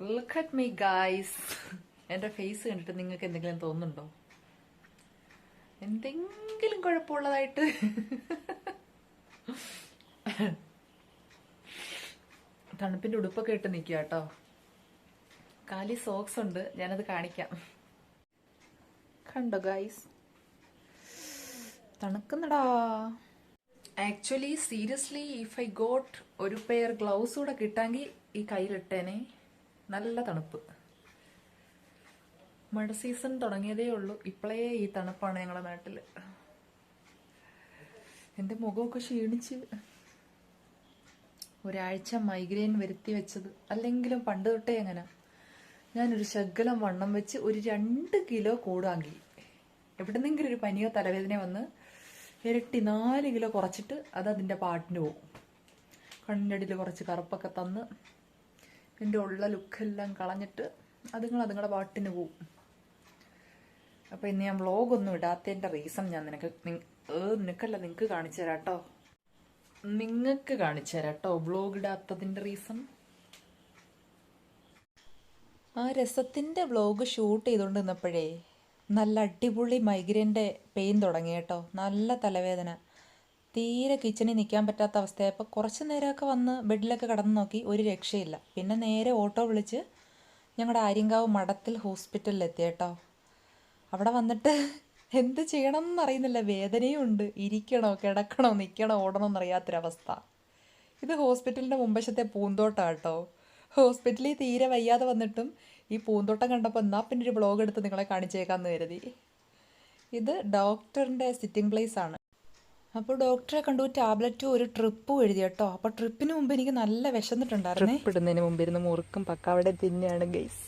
Look at me guys എന്റെ face കണ്ടിട്ട് നിങ്ങൾക്ക് എന്തെങ്കിലും തോന്നുന്നുണ്ടോ? എന്തെങ്കിലും കുഴപ്പമുള്ളതായിട്ട്. തണുപ്പിന്റെ ഉടുപ്പൊക്കെ ഇട്ട് നിൽക്കുക കേട്ടോ. കാലി സോക്സ് ഉണ്ട്. ഞാനത് കാണിക്കാം. കണ്ടോ guys തണുക്കുന്നടാ. Actually seriously if I got ഒരു പെയർ ഗ്ലൗസ് കൂടെ കിട്ടാമെങ്കിൽ ഈ കയ്യിലിട്ടേനെ. നല്ല തണുപ്പ്. മഴ സീസൺ തുടങ്ങിയതേ ഉള്ളൂ. ഇപ്പോഴേ ഈ തണുപ്പാണ് ഞങ്ങളുടെ നാട്ടിൽ എന്റെ മുഖമൊക്കെ ക്ഷീണിച്ച് ഒരാഴ്ച മൈഗ്രെയിൻ വരുത്തി വെച്ചത്. അല്ലെങ്കിലും പണ്ട് തൊട്ടേ എങ്ങനെ ഞാനൊരു ശകലം വണ്ണം വെച്ച് ഒരു രണ്ട് കിലോ കൂടാങ്കി എവിടെന്നെങ്കിലും ഒരു പനിയോ തലവേദനയോ വന്ന് ഇരട്ടി നാല് കിലോ കുറച്ചിട്ട് അത് അതിന്റെ പാട്ടിന് പോകും. കണ്ണടിയിൽ കുറച്ച് കറുപ്പൊക്കെ തന്ന് എന്റെ ഉള്ള ലുക്കെല്ലാം കളഞ്ഞിട്ട് അതുങ്ങൾ അതുങ്ങളുടെ പാട്ടിന് പോവും. അപ്പോൾ ഇന്ന് ഞാൻ വ്ളോഗൊന്നും ഇടാത്തതിന്റെ റീസൺ ഞാൻ നിനക്ക് നിനക്കല്ല നിങ്ങൾക്ക് കാണിച്ചു തരാം കേട്ടോ നിങ്ങൾക്ക് കാണിച്ചു തരാം കേട്ടോ വ്ളോഗ് ഇടാത്തതിന്റെ റീസൺ ആ രസത്തിന്റെ വ്ളോഗ് ഷൂട്ട് ചെയ്തുകൊണ്ട് നിന്നപ്പോഴേ നല്ല അടിപൊളി മൈഗ്രന്റെ പെയിൻ തുടങ്ങി കേട്ടോ. നല്ല തലവേദന. തീരെ കിച്ചണിൽ നിൽക്കാൻ പറ്റാത്ത അവസ്ഥയായപ്പോൾ കുറച്ച് നേരമൊക്കെ വന്ന് ബെഡിലൊക്കെ കിടന്ന് നോക്കി ഒരു രക്ഷയില്ല. പിന്നെ നേരെ ഓട്ടോ വിളിച്ച് ഞങ്ങളുടെ ആര്യങ്കാവ് മഠത്തിൽ ഹോസ്പിറ്റലിൽ എത്തി കേട്ടോ. അവിടെ വന്നിട്ട് എന്ത് ചെയ്യണം എന്നറിയുന്നില്ല വേദനയും ഉണ്ട്. ഇരിക്കണോ കിടക്കണോ നിൽക്കണോ ഓടണോ എന്നറിയാത്തൊരവസ്ഥ. ഇത് ഹോസ്പിറ്റലിന്റെ മുമ്പശത്തെ പൂന്തോട്ടം കേട്ടോ. ഹോസ്പിറ്റലിൽ തീരെ വയ്യാതെ വന്നിട്ടും ഈ പൂന്തോട്ടം കണ്ടപ്പോൾ എന്നാൽ പിന്നെ ഒരു ബ്ലോഗ് എടുത്ത് നിങ്ങളെ കാണിച്ചേക്കാമെന്ന് കരുതി. ഇത് ഡോക്ടറിന്റെ സിറ്റിംഗ് പ്ലേസ് ആണ്. അപ്പോൾ ഡോക്ടറെ കണ്ടു ടാബ്ലറ്റും ഒരു ട്രിപ്പും എഴുതി കേട്ടോ. അപ്പോൾ ട്രിപ്പിന് മുമ്പ് എനിക്ക് നല്ല വിശന്നിട്ടുണ്ടായിരുന്നേ. ട്രിപ്പ് ഇടുന്നതിന് മുമ്പ് ഇരുന്ന് മുറുക്കും പക്ക അവിടെ തിന്നെയാണ് ഗൈസ്.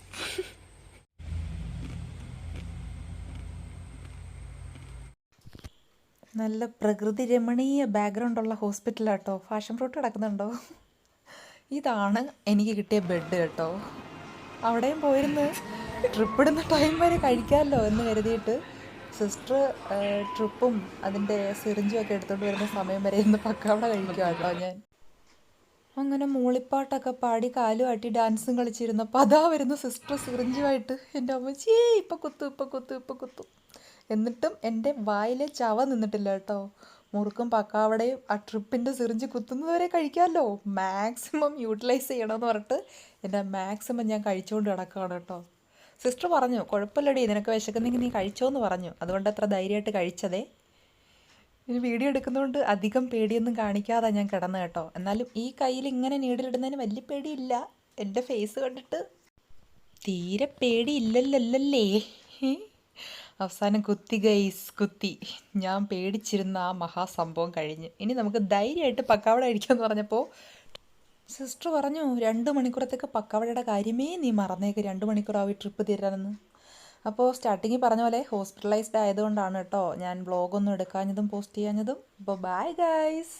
നല്ല പ്രകൃതി രമണീയ ബാക്ക്ഗ്രൗണ്ട് ബാക്ക്ഗ്രൗണ്ടുള്ള ഹോസ്പിറ്റലാട്ടോ ഫാഷൻ ഫ്രൂട്ട് കിടക്കുന്നുണ്ടോ? ഇതാണ് എനിക്ക് കിട്ടിയ ബെഡ് കേട്ടോ. അവിടെയും പോയിരുന്ന് ട്രിപ്പ് ഇടുന്ന ടൈം വരെ കഴിക്കാമല്ലോ എന്ന് കരുതിയിട്ട് സിസ്റ്റർ ട്രിപ്പും അതിന്റെ സിറിഞ്ചും ഒക്കെ എടുത്തുകൊണ്ട് വരുന്ന സമയം വരെ ഇന്ന് പക്കാവട കഴിക്കുവാട്ടോ ഞാൻ. അങ്ങനെ മൂളിപ്പാട്ടൊക്കെ പാടി കാലും ആട്ടി ഡാൻസും കളിച്ചിരുന്നപ്പോൾ അതാ വരുന്നു സിസ്റ്റർ സിറിഞ്ചുമായിട്ട്. എന്റെ അമ്മച്ചി ഇപ്പം കുത്തു ഇപ്പം കുത്തു ഇപ്പം കുത്തു. എന്നിട്ടും എന്റെ വായിലെ ചവ നിന്നിട്ടില്ല കേട്ടോ. മുറുക്കും പക്കാവടയും ആ ട്രിപ്പിന്റെ സിറിഞ്ച് കുത്തുന്നതുവരെ കഴിക്കാമല്ലോ. മാക്സിമം യൂട്ടിലൈസ് ചെയ്യണമെന്ന് പറഞ്ഞിട്ട് എന്റെ മാക്സിമം ഞാൻ കഴിച്ചുകൊണ്ട് കിടക്കുകയാണ് കേട്ടോ. സിസ്റ്റർ പറഞ്ഞു കുഴപ്പമില്ലടി നിനക്ക് വിശക്കുന്നെങ്കിൽ നീ കഴിച്ചോ എന്ന് പറഞ്ഞു. അതുകൊണ്ട് അത്ര ധൈര്യമായിട്ട് കഴിച്ചതേ. ഇനി വീഡിയോ എടുക്കുന്നതുകൊണ്ട് അധികം പേടിയൊന്നും കാണിക്കാതെ ഞാൻ കിടന്നു കേട്ടോ. എന്നാലും ഈ കയ്യിൽ ഇങ്ങനെ നീഡിലിടുന്നതിന് വലിയ പേടിയില്ല. എന്റെ ഫേസ് കണ്ടിട്ട് തീരെ പേടിയില്ലല്ലല്ലേ? അവസാനം കുത്തി ഗൈസ് കുത്തി. ഞാൻ പേടിച്ചിരുന്ന ആ മഹാസംഭവം കഴിഞ്ഞ്. ഇനി നമുക്ക് ധൈര്യമായിട്ട് പക്കാവട അടിക്കാമെന്ന് പറഞ്ഞപ്പോൾ സിസ്റ്റർ പറഞ്ഞു രണ്ട് മണിക്കൂറത്തേക്ക് പക്കവടയുടെ കാര്യമേ നീ മറന്നേക്ക്. രണ്ട് മണിക്കൂറാവും ഈ ട്രിപ്പ് തീരാനെന്ന്. അപ്പോൾ സ്റ്റാർട്ടിങ്ങിൽ പറഞ്ഞ പോലെ ഹോസ്പിറ്റലൈസ്ഡ് ആയതുകൊണ്ടാണ് കേട്ടോ ഞാൻ ബ്ലോഗൊന്നും എടുക്കാഞ്ഞതും പോസ്റ്റ് ചെയ്യാഞ്ഞതും. അപ്പോൾ ബൈ ഗൈസ്